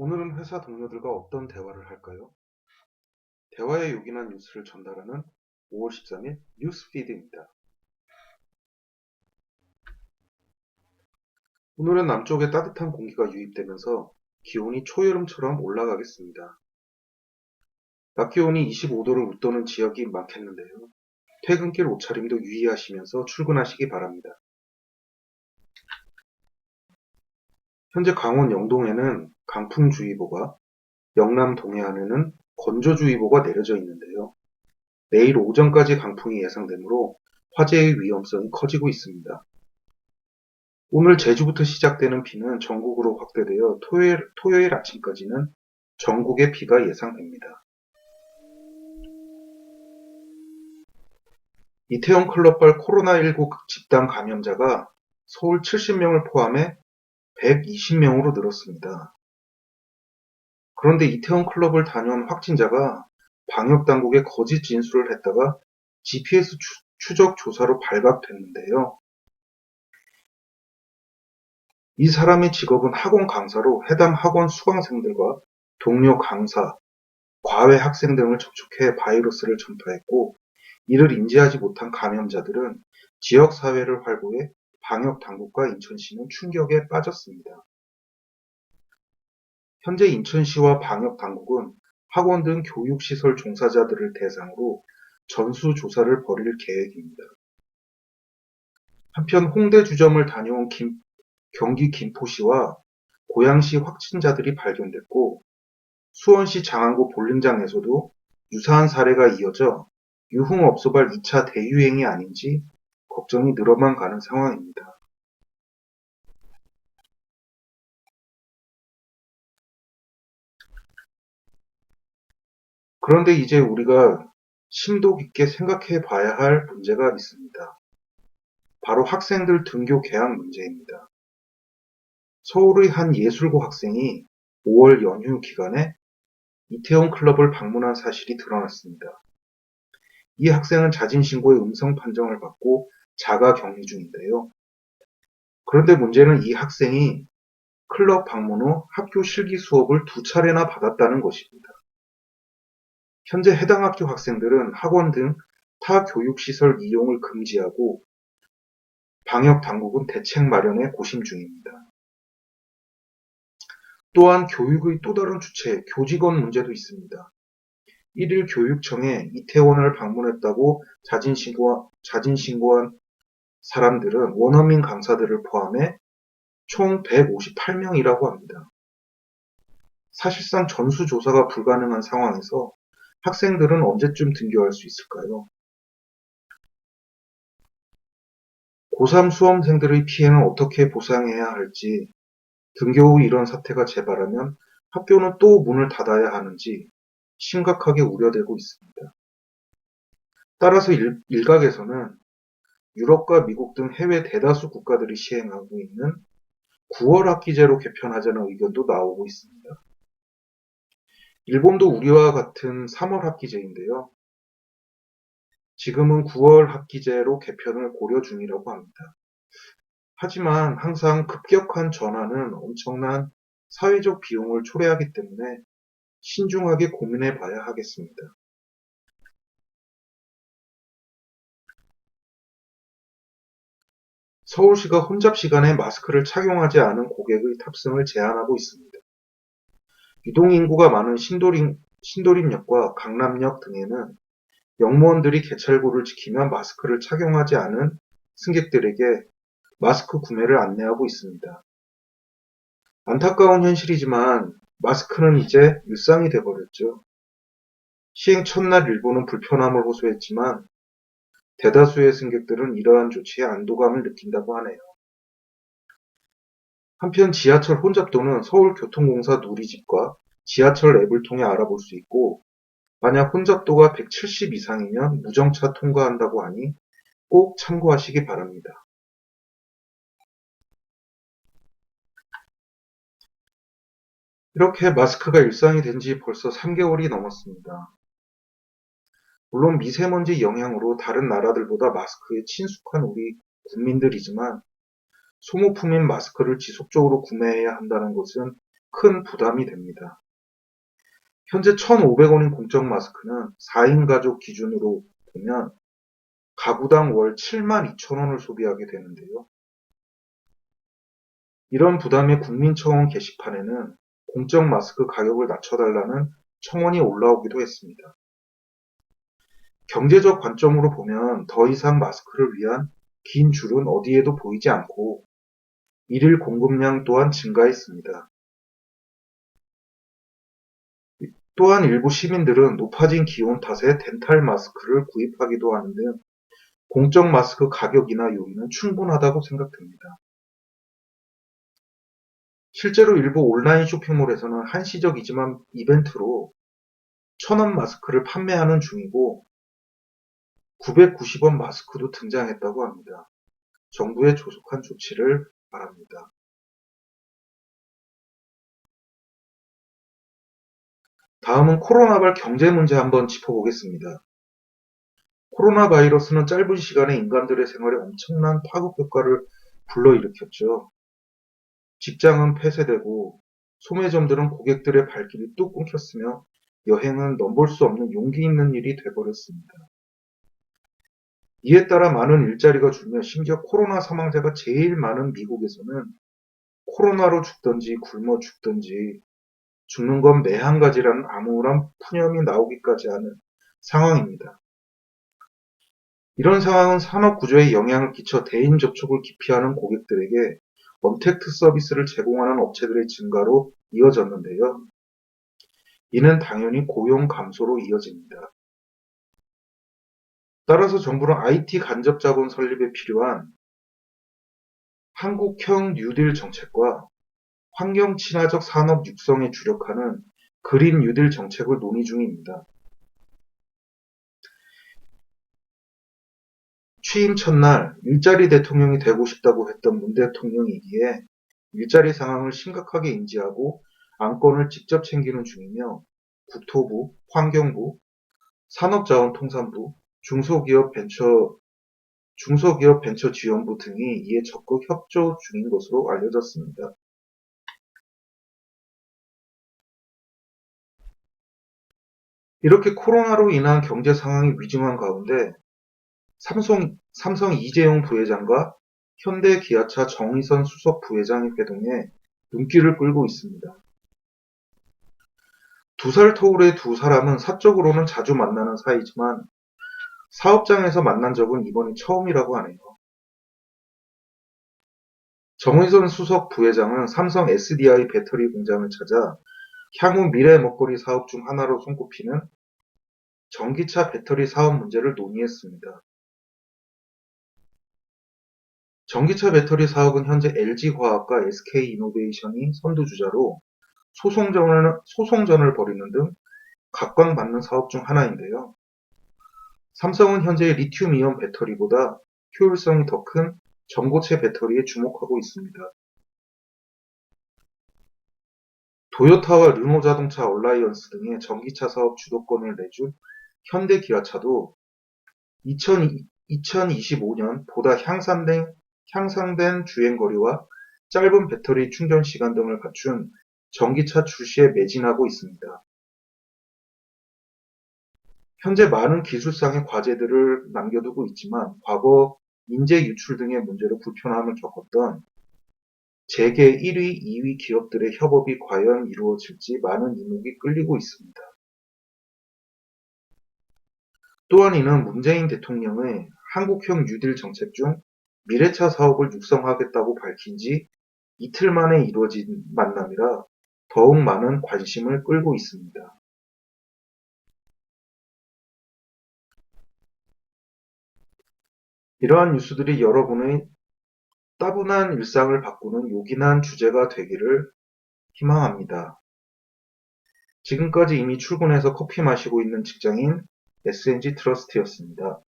오늘은 회사 동료들과 어떤 대화를 할까요? 대화에 요긴한 뉴스를 전달하는 5월 13일 뉴스피드입니다. 오늘은 남쪽에 따뜻한 공기가 유입되면서 기온이 초여름처럼 올라가겠습니다. 낮 기온이 25도를 웃도는 지역이 많겠는데요. 퇴근길 옷차림도 유의하시면서 출근하시기 바랍니다. 현재 강원 영동에는 강풍주의보가, 영남 동해안에는 건조주의보가 내려져 있는데요. 내일 오전까지 강풍이 예상되므로 화재의 위험성이 커지고 있습니다. 오늘 제주부터 시작되는 비는 전국으로 확대되어 토요일, 토요일 아침까지는 전국에 비가 예상됩니다. 이태원 클럽발 코로나19 집단 감염자가 서울 70명을 포함해 120명으로 늘었습니다. 그런데 이태원 클럽을 다녀온 확진자가 방역 당국에 거짓 진술을 했다가 GPS 추적 조사로 발각됐는데요. 이 사람의 직업은 학원 강사로 해당 학원 수강생들과 동료 강사, 과외 학생 등을 접촉해 바이러스를 전파했고 이를 인지하지 못한 감염자들은 지역 사회를 활보해 방역 당국과 인천시는 충격에 빠졌습니다. 현재 인천시와 방역 당국은 학원 등 교육시설 종사자들을 대상으로 전수조사를 벌일 계획입니다. 한편 홍대 주점을 다녀온 김, 경기 김포시와 고양시 확진자들이 발견됐고 수원시 장안구 볼링장에서도 유사한 사례가 이어져 유흥업소발 2차 대유행이 아닌지 걱정이 늘어만 가는 상황입니다. 그런데 이제 우리가 심도 깊게 생각해 봐야 할 문제가 있습니다. 바로 학생들 등교 개학 문제입니다. 서울의 한 예술고 학생이 5월 연휴 기간에 이태원 클럽을 방문한 사실이 드러났습니다. 이 학생은 자진 신고의 음성 판정을 받고 자가 격리 중인데요. 그런데 문제는 이 학생이 클럽 방문 후 학교 실기 수업을 두 차례나 받았다는 것입니다. 현재 해당 학교 학생들은 학원 등 타 교육시설 이용을 금지하고 방역 당국은 대책 마련에 고심 중입니다. 또한 교육의 또 다른 주체, 교직원 문제도 있습니다. 1일 교육청에 이태원을 방문했다고 자진, 신고, 자진 신고한 사람들은 원어민 강사들을 포함해 총 158명이라고 합니다. 사실상 전수조사가 불가능한 상황에서 학생들은 언제쯤 등교할 수 있을까요? 고3 수험생들의 피해는 어떻게 보상해야 할지, 등교 후 이런 사태가 재발하면 학교는 또 문을 닫아야 하는지 심각하게 우려되고 있습니다. 따라서 일, 일각에서는 유럽과 미국 등 해외 대다수 국가들이 시행하고 있는 9월 학기제로 개편하자는 의견도 나오고 있습니다. 일본도 우리와 같은 3월 학기제인데요. 지금은 9월 학기제로 개편을 고려 중이라고 합니다. 하지만 항상 급격한 전환은 엄청난 사회적 비용을 초래하기 때문에 신중하게 고민해 봐야 하겠습니다. 서울시가 혼잡 시간에 마스크를 착용하지 않은 고객의 탑승을 제한하고 있습니다. 유동인구가 많은 신도림, 신도림역과 강남역 등에는 영무원들이 개찰구를 지키며 마스크를 착용하지 않은 승객들에게 마스크 구매를 안내하고 있습니다. 안타까운 현실이지만 마스크는 이제 일상이 돼버렸죠. 시행 첫날 일부는 불편함을 호소했지만 대다수의 승객들은 이러한 조치에 안도감을 느낀다고 하네요. 한편 지하철 혼잡도는 서울교통공사 누리집과 지하철 앱을 통해 알아볼 수 있고 만약 혼잡도가 170 이상이면 무정차 통과한다고 하니 꼭 참고하시기 바랍니다. 이렇게 마스크가 일상이 된 지 벌써 3개월이 넘었습니다. 물론 미세먼지 영향으로 다른 나라들보다 마스크에 친숙한 우리 국민들이지만 소모품인 마스크를 지속적으로 구매해야 한다는 것은 큰 부담이 됩니다. 현재 1,500원인 공적 마스크는 4인 가족 기준으로 보면 가구당 월 72,000원을 소비하게 되는데요. 이런 부담에 국민청원 게시판에는 공적 마스크 가격을 낮춰달라는 청원이 올라오기도 했습니다. 경제적 관점으로 보면 더 이상 마스크를 위한 긴 줄은 어디에도 보이지 않고 일일 공급량 또한 증가했습니다. 또한 일부 시민들은 높아진 기온 탓에 덴탈 마스크를 구입하기도 하는 등 공적 마스크 가격이나 요인은 충분하다고 생각됩니다. 실제로 일부 온라인 쇼핑몰에서는 한시적이지만 이벤트로 1000원 마스크를 판매하는 중이고 990원 마스크도 등장했다고 합니다. 정부의 조속한 조치를 바랍니다. 다음은 코로나발 경제 문제 한번 짚어보겠습니다. 코로나 바이러스는 짧은 시간에 인간들의 생활에 엄청난 파급 효과를 불러일으켰죠. 직장은 폐쇄되고 소매점들은 고객들의 발길이 뚝 끊겼으며 여행은 넘볼 수 없는 용기 있는 일이 돼버렸습니다. 이에 따라 많은 일자리가 줄며 심지어 코로나 사망자가 제일 많은 미국에서는 코로나로 죽든지 굶어 죽든지 죽는 건 매 한 가지라는 암울한 푸념이 나오기까지 하는 상황입니다. 이런 상황은 산업 구조에 영향을 끼쳐 대인 접촉을 기피하는 고객들에게 언택트 서비스를 제공하는 업체들의 증가로 이어졌는데요. 이는 당연히 고용 감소로 이어집니다. 따라서 정부는 IT 간접 자본 설립에 필요한 한국형 뉴딜 정책과 환경 친화적 산업 육성에 주력하는 그린 뉴딜 정책을 논의 중입니다. 취임 첫날 일자리 대통령이 되고 싶다고 했던 문 대통령이기에 일자리 상황을 심각하게 인지하고 안건을 직접 챙기는 중이며 국토부, 환경부, 산업자원통상부, 중소기업 벤처 중소기업 벤처 지원부 등이 이에 적극 협조 중인 것으로 알려졌습니다. 이렇게 코로나로 인한 경제 상황이 위중한 가운데 삼성, 삼성 이재용 부회장과 현대 기아차 정의선 수석 부회장의 회동에 눈길을 끌고 있습니다. 두 살 터울의 두 사람은 사적으로는 자주 만나는 사이지만 사업장에서 만난 적은 이번이 처음이라고 하네요. 정의선 수석 부회장은 삼성 SDI 배터리 공장을 찾아 향후 미래 먹거리 사업 중 하나로 손꼽히는 전기차 배터리 사업 문제를 논의했습니다. 전기차 배터리 사업은 현재 LG화학과 SK이노베이션이 선두주자로 소송전을, 소송전을 벌이는 등 각광받는 사업 중 하나인데요. 삼성은 현재 리튬이온 배터리보다 효율성이 더 큰 전고체 배터리에 주목하고 있습니다. 도요타와 르노자동차 얼라이언스 등의 전기차 사업 주도권을 내준 현대기아차도 2025년 보다 향상된 향상된 주행거리와 짧은 배터리 충전 시간 등을 갖춘 전기차 출시에 매진하고 있습니다. 현재 많은 기술상의 과제들을 남겨두고 있지만 과거 인재 유출 등의 문제로 불편함을 겪었던 재계 1위, 2위 기업들의 협업이 과연 이루어질지 많은 이목이 끌리고 있습니다. 또한 이는 문재인 대통령의 한국형 뉴딜 정책 중 미래차 사업을 육성하겠다고 밝힌 지 이틀 만에 이루어진 만남이라 더욱 많은 관심을 끌고 있습니다. 이러한 뉴스들이 여러분의 따분한 일상을 바꾸는 요긴한 주제가 되기를 희망합니다. 지금까지 이미 출근해서 커피 마시고 있는 직장인 SNG 트러스트였습니다.